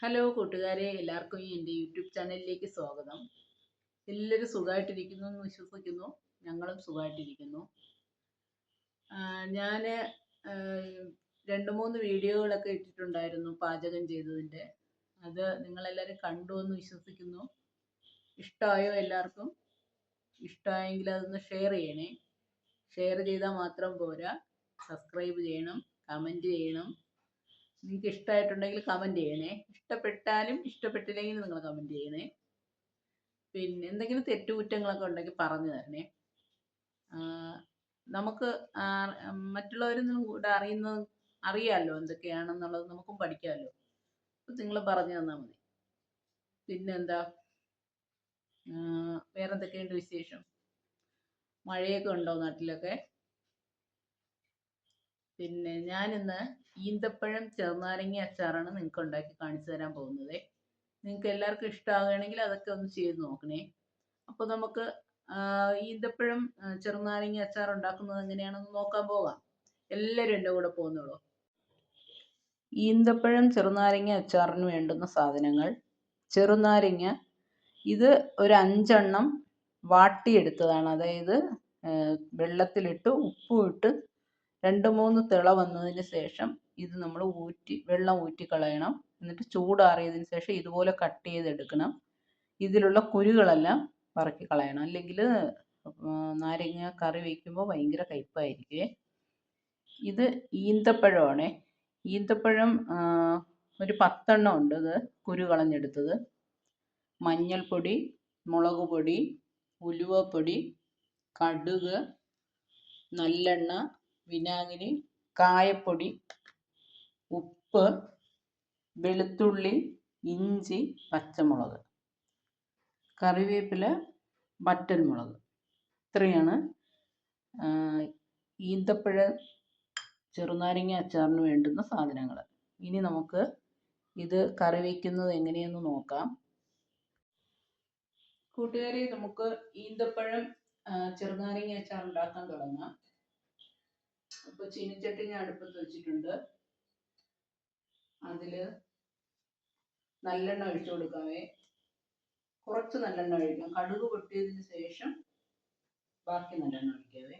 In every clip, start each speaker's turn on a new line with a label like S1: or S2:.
S1: Hello കൂട്ടുകാരെ എല്ലാവർക്കും എന്റെ യൂട്യൂബ് ചാനലിലേക്ക് സ്വാഗതം. എല്ലാവരും സുഖമായിട്ടിരിക്കുന്നു എന്ന് വിശ്വസിക്കുന്നു. ഞങ്ങളും സുഖമായിട്ടിരിക്കുന്നു. ഞാൻ രണ്ട് മൂന്ന് വീഡിയോകളൊക്കെ ഇട്ടിട്ടുണ്ടായിരുന്നു പാചകം ചെയ്തതിന്റെ. അത് നിങ്ങളെല്ലാവരും കണ്ടു എന്ന് വിശ്വസിക്കുന്നു. ഇഷ്ടമായോ എല്ലാവർക്കും? ഇഷ്ടമായെങ്കിൽ അതൊന്ന് ഷെയർ ചെയ്യണേ. ഷെയർ ചെയ്താൽ മാത്രം പോരാ. സബ്സ്ക്രൈബ് ചെയ്യണം കമന്റ് ചെയ്യണം. നിങ്ങൾക്ക് ഇഷ്ടമായിട്ടുണ്ടെങ്കിൽ കമന്റ് ചെയ്യണേ. ഇഷ്ടപ്പെട്ടാലും ഇഷ്ടപ്പെട്ടില്ലെങ്കിലും നിങ്ങൾ കമന്റ് ചെയ്യണേ. പിന്നെ എന്തെങ്കിലും തെറ്റുകുറ്റങ്ങളൊക്കെ ഉണ്ടെങ്കിൽ പറഞ്ഞു തരണേ. നമുക്ക് മറ്റുള്ളവരൊന്നും കൂടെ അറിയുന്നത് അറിയാമല്ലോ എന്തൊക്കെയാണെന്നുള്ളത് നമുക്കും പഠിക്കാമല്ലോ അപ്പം നിങ്ങൾ പറഞ്ഞു തന്നാൽ മതി. പിന്നെന്താ? വേറെന്തൊക്കെയുണ്ട് വിശേഷം? മഴയൊക്കെ ഉണ്ടോ നാട്ടിലൊക്കെ? പിന്നെ ഞാനിന്ന് ഈന്തപ്പഴം ചെറുനാരങ്ങ അച്ചാറാണ് നിങ്ങൾക്ക് ഉണ്ടാക്കി കാണിച്ചു തരാൻ പോകുന്നത്. നിങ്ങൾക്ക് എല്ലാവർക്കും ഇഷ്ടമാകുകയാണെങ്കിൽ അതൊക്കെ ഒന്ന് ചെയ്ത് നോക്കണേ. അപ്പോൾ നമുക്ക് ഈന്തപ്പഴം ചെറുനാരങ്ങ അച്ചാർ ഉണ്ടാക്കുന്നത് എങ്ങനെയാണെന്ന് നോക്കാൻ പോകാം എല്ലാവരും എന്റെ കൂടെ പോകുന്നുള്ളൂ. ഈന്തപ്പഴം ചെറുനാരങ്ങ അച്ചാറിന് വേണ്ടുന്ന സാധനങ്ങൾ. ചെറുനാരങ്ങ ഇത് ഒരു അഞ്ചെണ്ണം വാട്ടിയെടുത്തതാണ്. അതായത് വെള്ളത്തിലിട്ട് ഉപ്പും ഇട്ട് രണ്ട് മൂന്ന് തിള വന്നതിന് ശേഷം ഇത് നമ്മൾ ഊറ്റി വെള്ളം ഊറ്റി കളയണം. എന്നിട്ട് ചൂടാറിയതിന് ശേഷം ഇതുപോലെ കട്ട് ചെയ്തെടുക്കണം. ഇതിലുള്ള കുരുകളെല്ലാം പറക്കി കളയണം. അല്ലെങ്കിൽ നാരങ്ങ കറി വയ്ക്കുമ്പോൾ ഭയങ്കര കയ്പ്പായിരിക്കുമേ ഇത് ഈന്തപ്പഴമാണ്. ഈന്തപ്പഴം ഒരു പത്തെണ്ണം ഉണ്ട് ഇത് കുരു കളഞ്ഞെടുത്തത്. മഞ്ഞൾപ്പൊടി മുളക് പൊടി ഉലുവപ്പൊടി കടുക് നല്ലെണ്ണ വിനാഗിരി കായപ്പൊടി ഉപ്പ് വെളുത്തുള്ളി ഇഞ്ചി പച്ചമുളക്. കറിവേപ്പില വറ്റൽമുളക്. ഇത്രയാണ്. ഈന്തപ്പഴ ചെറുനാരങ്ങ അച്ചാറിന് വേണ്ടുന്ന സാധനങ്ങൾ ഇനി നമുക്ക് ഇത് കറി വയ്ക്കുന്നത് എങ്ങനെയെന്ന് നോക്കാം. കൂട്ടുകാരെ നമുക്ക് ഈന്തപ്പഴം ചെറുനാരങ്ങ അച്ചാർ ഉണ്ടാക്കാൻ തുടങ്ങാം. അപ്പോൾ ചീനിച്ചട്ടി ഞാൻ അടുപ്പത്ത് വെച്ചിട്ടുണ്ട്. അതിൽ നല്ലെണ്ണ ഒഴിച്ചു കൊടുക്കാവേ. കുറച്ച് നല്ലെണ്ണ ഒഴിക്കാം കടുക് പൊട്ടിയതിന് ശേഷം ബാക്കി നല്ലെണ്ണ ഒഴിക്കാവേ.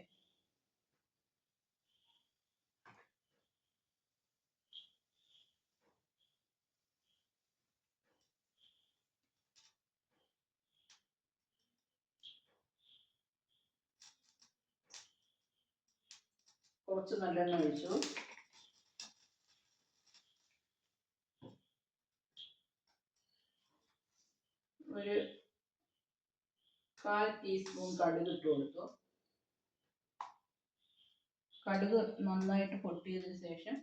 S1: കുറച്ച് നല്ലെണ്ണ ഒഴിച്ചു. ഒരു കാൽ ടീസ്പൂൺ കടുക് ഇട്ട് കൊടുത്തു. കടുക് നന്നായിട്ട് പൊട്ടിയതിന് ശേഷം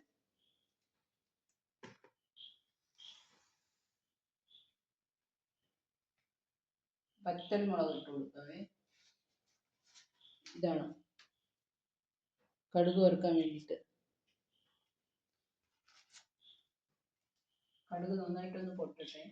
S1: പച്ചൽ മുളക് ഇട്ട് കൊടുക്കാവേ ഇതാണ്. കടുക് വറുക്കാൻ വേണ്ടിയിട്ട്. കടുക് നന്നായിട്ടൊന്ന് പൊട്ടട്ടെ.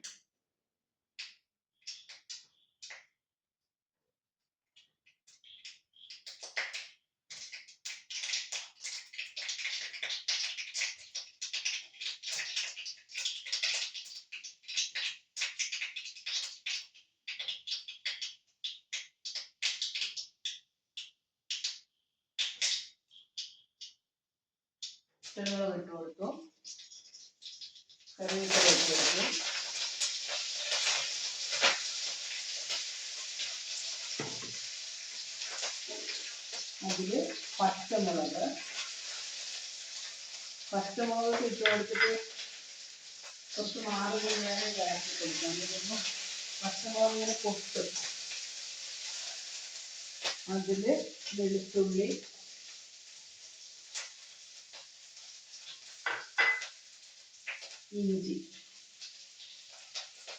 S1: പച്ചമുളക് ഇട്ട് കൊടുത്തു കറിവേപ്പില ഇട്ട് കൊടുത്തു പച്ചമുളക് പച്ചമുളക് ഇട്ട് കൊടുത്തിട്ട് കുറച്ച് മാറി കഴിഞ്ഞാൽ ഇളക്കി കൊടുക്കാം. പച്ചമുളക് ഇങ്ങനെ പൊട്ട്. അതിൽ വെളുത്തുള്ളി ഇഞ്ചി.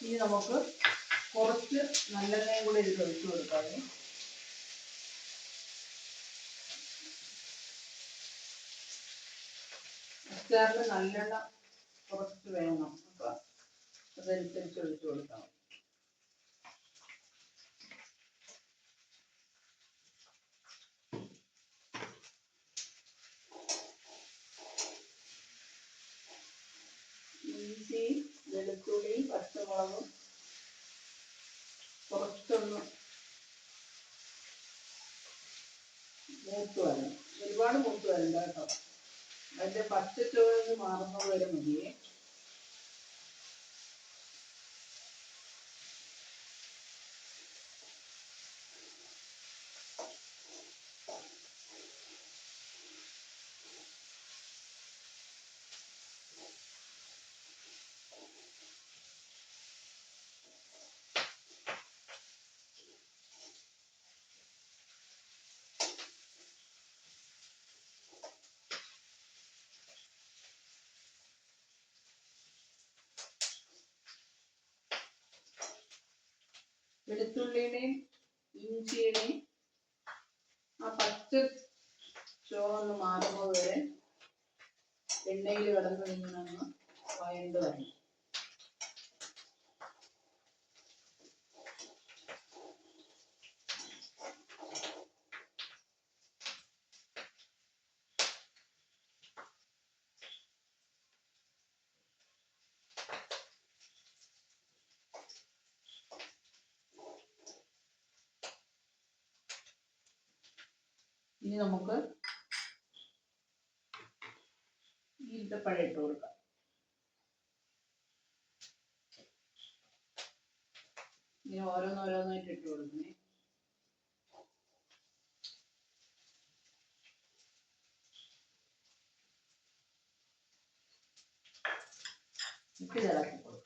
S1: ഇനി നമുക്ക് കുറച്ച് നല്ലെണ്ണയും കൂടി ഇതിൽ ഒഴിച്ചു കൊടുക്കാം അച്ചാറിന് നല്ലെണ്ണ കുറച്ച് വേണം. അപ്പം അതനുസരിച്ച് ഒഴിച്ചു കൊടുക്കാം. ഇഞ്ചി വെളുത്തുള്ളിയും പച്ചമുളകും കുറച്ചൊന്ന് മൂത്ത് വരണം. ഒരുപാട് മൂത്ത് വരണ്ട കേട്ടോ. അതിന്റെ പച്ചച്ചോറ് മാറുന്നത് വരെ മതിയേ. വെളുത്തുള്ളിയുടെയും ഇഞ്ചിയുടെയും ആ പച്ച ചോറൊന്ന് മാറുമ്പോൾ വരെ എണ്ണയിൽ കിടന്ന് നിന്നൊന്ന് വയണ്ട് വരണം ഇനി നമുക്ക് ഈന്തപ്പഴം ഇട്ട് കൊടുക്കാം. ഇനി ഓരോന്നോരോന്നായിട്ട് ഇട്ട് കൊടുക്കണേ. ഇട്ട് ഇളക്കി കൊടുക്കും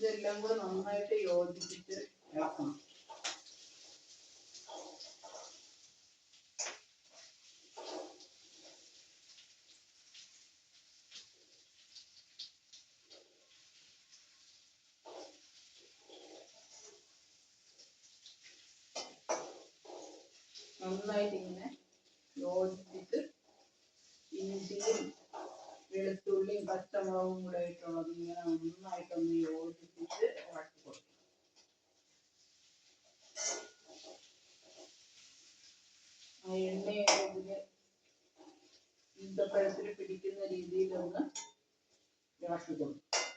S1: ഇതെല്ലാം കൂടെ നന്നായിട്ട് യോജിപ്പിച്ച് ഇളക്കണം. നന്നായിട്ട് ഇങ്ങനെ യോജിപ്പിച്ച് ഇഞ്ചിയും വെളുത്തുള്ളിയും പച്ചമുളകും കൂടെ ഇട്ടുള്ളത് ഇങ്ങനെ നന്നായിട്ടൊന്ന് യോജിപ്പിച്ച് ഇളക്കി കൊടുക്കും ആ എണ്ണയൊക്കെ ഇതിൽ ഈന്തപ്പഴത്തിൽ പിടിക്കുന്ന രീതിയിലൊന്ന് ഇളക്കി കൊടുക്കും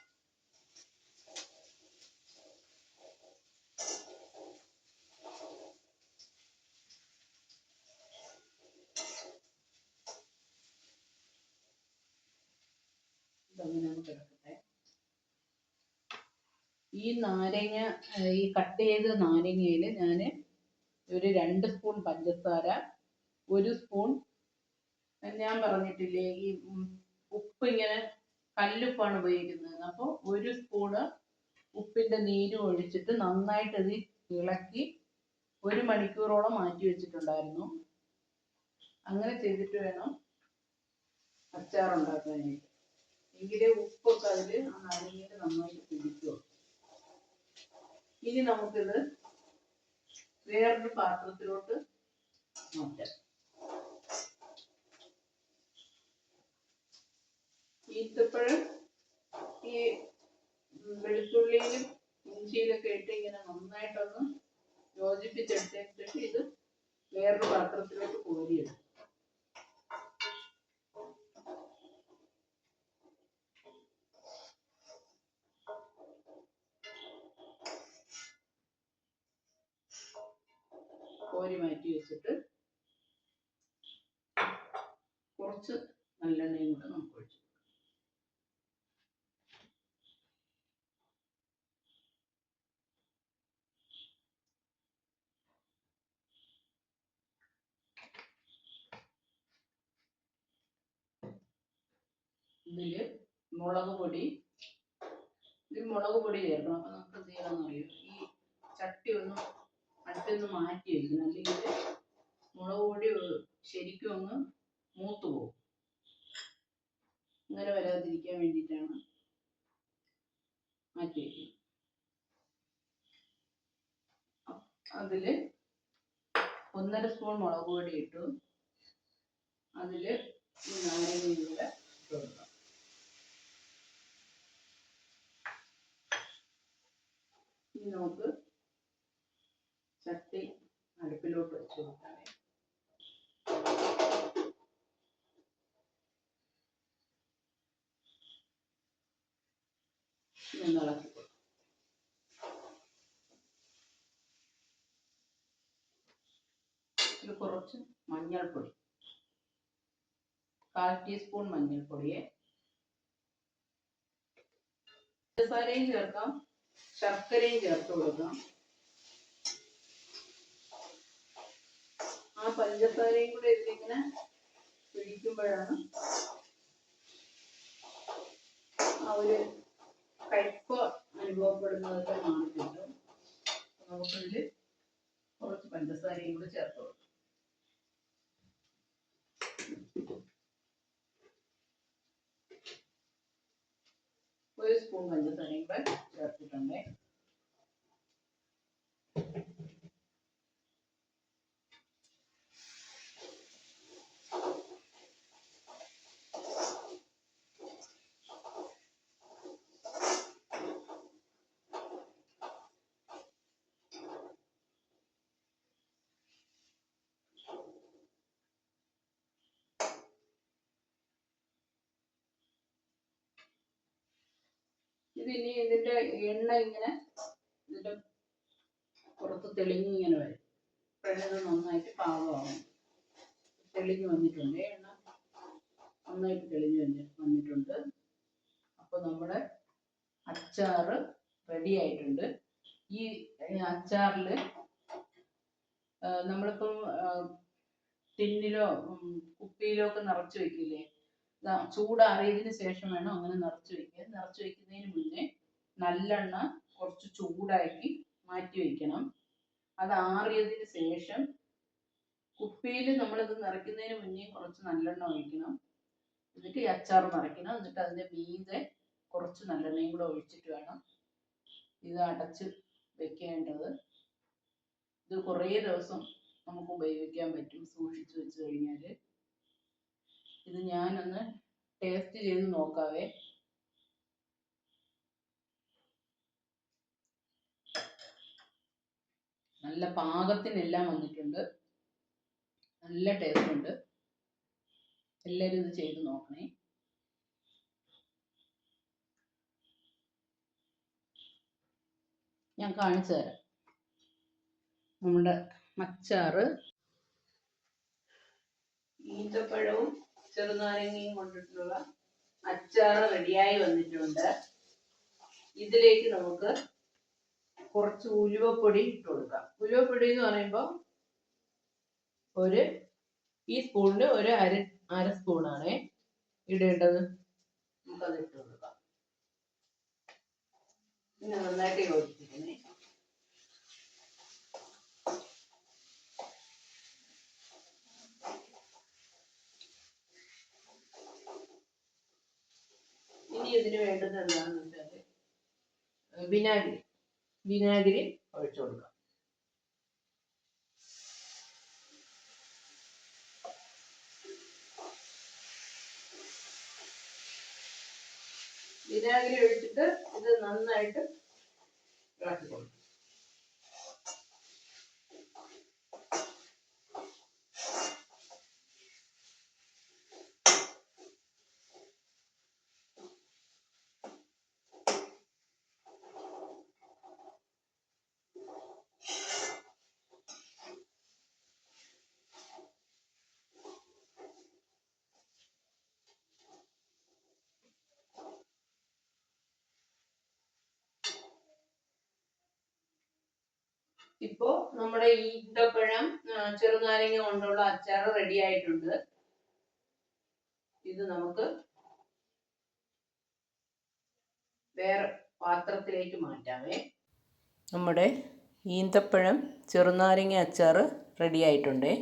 S1: ഈ നാരങ്ങ ഈ കട്ട് ചെയ്ത നാരങ്ങയിൽ ഞാൻ ഒരു രണ്ട് സ്പൂൺ പഞ്ചസാര ഒരു സ്പൂൺ ഞാൻ പറഞ്ഞിട്ടില്ലേ ഈ ഉപ്പ് ഇങ്ങനെ കല്ലുപ്പാണ് ഉപയോഗിക്കുന്നത്. അപ്പോൾ ഒരു സ്പൂണ് ഉപ്പിന്റെ നീരും ഒഴിച്ചിട്ട് നന്നായിട്ട് ഇത് ഇളക്കി ഒരു മണിക്കൂറോളം മാറ്റി വെച്ചിട്ടുണ്ടായിരുന്നു. അങ്ങനെ ചെയ്തിട്ട് വേണം അച്ചാർ ഉണ്ടാക്കാനായിട്ട് എങ്കിലേ ഉപ്പൊക്കെ അതിൽ ആ നാരങ്ങയിൽ നന്നായിട്ട് പിടിക്കുള്ളൂ. ഇനി നമുക്കിത് വേറൊരു പാത്രത്തിലോട്ട് മാറ്റാം ഈത്തപ്പഴം ഈ വെളുത്തുള്ളിയിലും ഇഞ്ചിയിലൊക്കെ ഇട്ട് ഇങ്ങനെ നന്നായിട്ടൊന്ന് യോജിപ്പിച്ചെടുത്തതിന് ശേഷം ഇത് വേറൊരു പാത്രത്തിലോട്ട് കോരിയിടും കോരി മാറ്റി വെച്ചിട്ട് കുറച്ച് നല്ലെണ്ണയും കൂടെ നമുക്ക് ഒഴിച്ചു ഇതിൽ മുളക് പൊടി. ഇതിൽ മുളക് പൊടി ചേർക്കണം. അപ്പൊ നമുക്ക് എന്ത് ചെയ്യണമെന്ന് അറിയോ ഈ ചട്ടി ഒന്ന് അടുത്തൊന്ന് മാറ്റി വെക്കണം അല്ലെങ്കിൽ മുളക് പൊടി ശരിക്കും ഒന്ന് മൂത്ത് പോകും. ഇങ്ങനെ വരാതിരിക്കാൻ വേണ്ടിയിട്ടാണ് മാറ്റി വെക്കുന്നത് അതിൽ ഒന്നര സ്പൂൺ മുളക് പൊടി ഇട്ടു. അതിൽ ഈ നാരങ്ങയും കൂടെ നമുക്ക് ചട്ടി അടുപ്പിലോട്ട് വെച്ച് കൊടുക്കാവേ ഇതൊന്ന് ഇളക്കി കൊടുക്കാം. ഇതിൽ കുറച്ച് മഞ്ഞൾപ്പൊടി. കാൽ ടീസ്പൂൺ മഞ്ഞൾപ്പൊടിയെ പഞ്ചസാരയും ചേർക്കാം. ശർക്കരയും ചേർത്ത് കൊടുക്കാം ആ പഞ്ചസാരയും കൂടെ ഇതിലിങ്ങനെ പിടിക്കുമ്പോഴാണ് ആ ഒരു കയ്പ് അനുഭവപ്പെടുന്നതൊക്കെ മാറിക്കിട്ടും നമുക്കിതിൽ കുറച്ച് പഞ്ചസാരയും കൂടെ ചേർത്ത് ഒരു സ്പൂൺ പഞ്ചസാരയും കൂടെ ചേർത്തിട്ടുണ്ട്. ഇതിനി ഇതിന്റെ എണ്ണ ഇങ്ങനെ ഇതിന്റെ പുറത്ത് തെളിഞ്ഞ് ഇങ്ങനെ വരും. പെണ്ണത് നന്നായിട്ട് പാകമാവും. തെളിഞ്ഞ് വന്നിട്ടുണ്ട്. എണ്ണ നന്നായിട്ട് തെളിഞ്ഞ് വന്നിട്ടുണ്ട്. അപ്പോൾ നമ്മുടെ അച്ചാറ് റെഡി ആയിട്ടുണ്ട്. ഈ അച്ചാറിൽ നമ്മളിപ്പം ടിന്നിലോ കുപ്പിയിലോ ഒക്കെ നിറച്ച് വെക്കില്ലേ? ചൂടാറിയതിന് ശേഷം വേണം അങ്ങനെ നിറച്ച് വെക്കാൻ. നിറച്ച് വെക്കുന്നതിന് മുന്നേ നല്ലെണ്ണ കുറച്ച് ചൂടാക്കി മാറ്റി വെക്കണം. അത് ആറിയതിന് ശേഷം കുപ്പിയിൽ നമ്മളിത് നിറയ്ക്കുന്നതിന് മുന്നേ കുറച്ച് നല്ലെണ്ണ ഒഴിക്കണം. എന്നിട്ട് ഈ അച്ചാർ നിറയ്ക്കണം. എന്നിട്ട് അതിന്റെ മീതെ കുറച്ച് നല്ലെണ്ണയും കൂടെ ഒഴിച്ചിട്ട് വേണം ഇത് അടച്ച് വെക്കേണ്ടത്. ഇത് കുറേ ദിവസം നമുക്ക് ഉപയോഗിക്കാൻ പറ്റും. സൂക്ഷിച്ചു വെച്ച് കഴിഞ്ഞാൽ ഞാനൊന്ന് ടേസ്റ്റ് ചെയ്ത് നോക്കാവേ. നല്ല പാകത്തിനെല്ലാം വന്നിട്ടുണ്ട്. നല്ല ടേസ്റ്റ് ഉണ്ട്. എല്ലാവരും ഇത് ചെയ്ത് നോക്കണേ. ഞാൻ കാണിച്ചു തരാം. നമ്മുടെ അച്ചാറ് ഈന്തപ്പഴവും ചെറുനാരങ്ങയും കൊണ്ടിട്ടുള്ള അച്ചാർ റെഡിയായി വന്നിട്ടുണ്ട്. ഇതിലേക്ക് നമുക്ക് കുറച്ച് ഉലുവപ്പൊടി ഇട്ട് കൊടുക്കാം. ഉലുവപ്പൊടി എന്ന് പറയുമ്പോൾ ഒരു ഈ സ്പൂണിന് ഒരു അര അര സ്പൂണാണ് ഇടേണ്ടത്. നമുക്കത് ഇട്ട് കൊടുക്കാം. പിന്നെ നന്നായിട്ട് യോജിപ്പിക്കണേ ഇനി ഇതിന് വേണ്ടത് എന്താണെന്ന് വെച്ചാൽ വിനാഗിരി. വിനാഗിരി ഒഴിച്ചു കൊടുക്കാം വിനാഗിരി ഒഴിച്ചിട്ട് ഇത് നന്നായിട്ട് ഇളക്കി കൊടുക്കും ഇപ്പോ നമ്മുടെ ഈന്തപ്പഴം ചെറുനാരങ്ങ കൊണ്ടുള്ള അച്ചാർ റെഡി ആയിട്ടുണ്ട്. ഇത് നമുക്ക് വേറെ പാത്രത്തിലേക്ക് മാറ്റാമേ നമ്മുടെ ഈന്തപ്പഴം ചെറുനാരങ്ങ അച്ചാർ റെഡി ആയിട്ടുണ്ടേ.